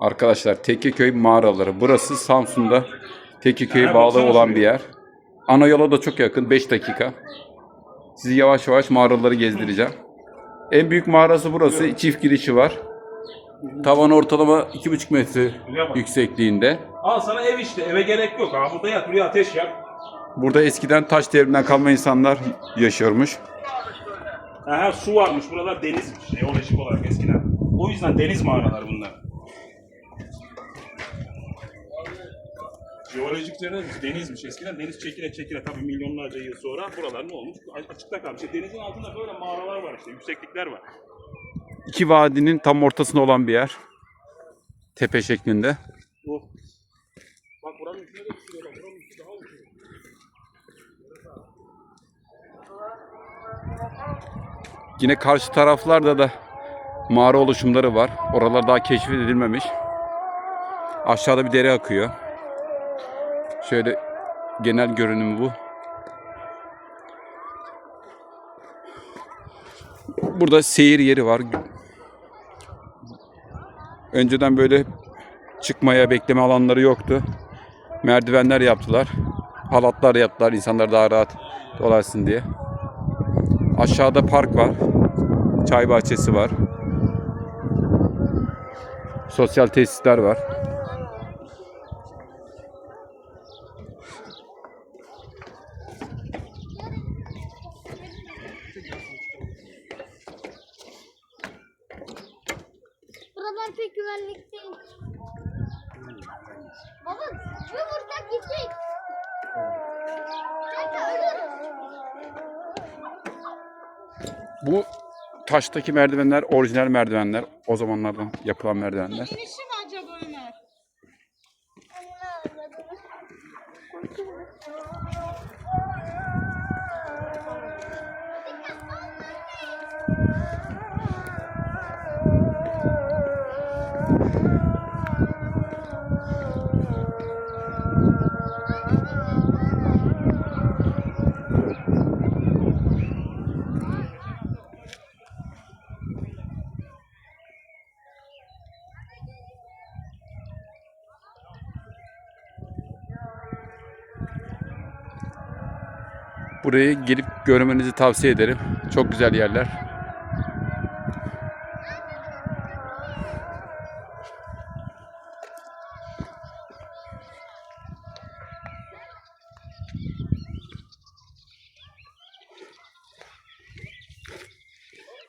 Arkadaşlar Tekeköy mağaraları. Burası Samsun'da Tekeköy'e Ha, bağlı olan bir yer. Ana yola da çok yakın 5 dakika. Sizi yavaş yavaş mağaraları gezdireceğim. En büyük mağarası burası. Çift girişi var. Tavan ortalama 2,5 metre yüksekliğinde. Al sana ev işte. Eve gerek yok. Ha burada yat. Buraya ateş yak. Burada eskiden taş devrinden kalma insanlar yaşıyormuş. Aha su varmış. Buralar denizmiş. Jeolojik olarak eskiden. O yüzden deniz mağaraları bunlar. Jeolojikleri denizmiş. Eskiden deniz çekile çekile tabii milyonlarca yıl sonra buralar ne olmuş? Açıkta kalmış. İşte denizin altında böyle mağaralar var işte. Yükseklikler var. İki vadinin tam ortasında olan bir yer. Tepe şeklinde. Bu. Bak buranın üstüne de çıkıyor. Bak buranın üstü daha uçuyor. Yine karşı taraflarda da mağara oluşumları var. Oralar daha keşfedilmemiş. Aşağıda bir dere akıyor. Şöyle genel görünümü bu. Burada seyir yeri var. Önceden böyle çıkmaya bekleme alanları yoktu. Merdivenler yaptılar. Halatlar yaptılar insanlar daha rahat dolaşsın diye. Aşağıda park var. Çay bahçesi var. Sosyal tesisler var. Buralar pek güvenlik değil. Baba bir vursak gidecek. Kanka ölürüm. Bu taştaki merdivenler orijinal merdivenler. O zamanlardan yapılan merdivenler. İnişi mi acaba Ömer? Burayı gelip görmenizi tavsiye ederim. Çok güzel yerler.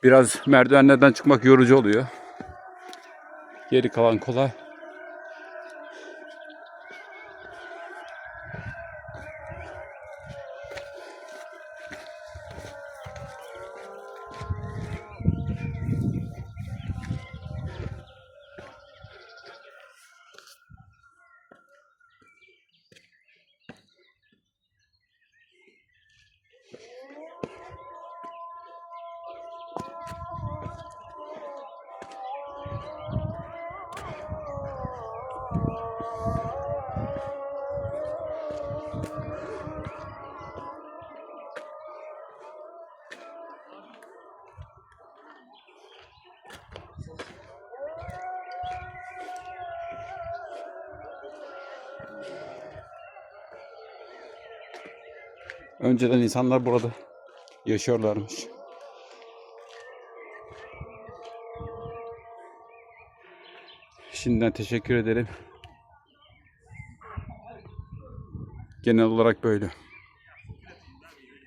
Biraz merdivenlerden çıkmak yorucu oluyor. Geri kalan kolay. Önceden insanlar burada yaşıyorlarmış. Şimdiden teşekkür ederim. Genel olarak böyle.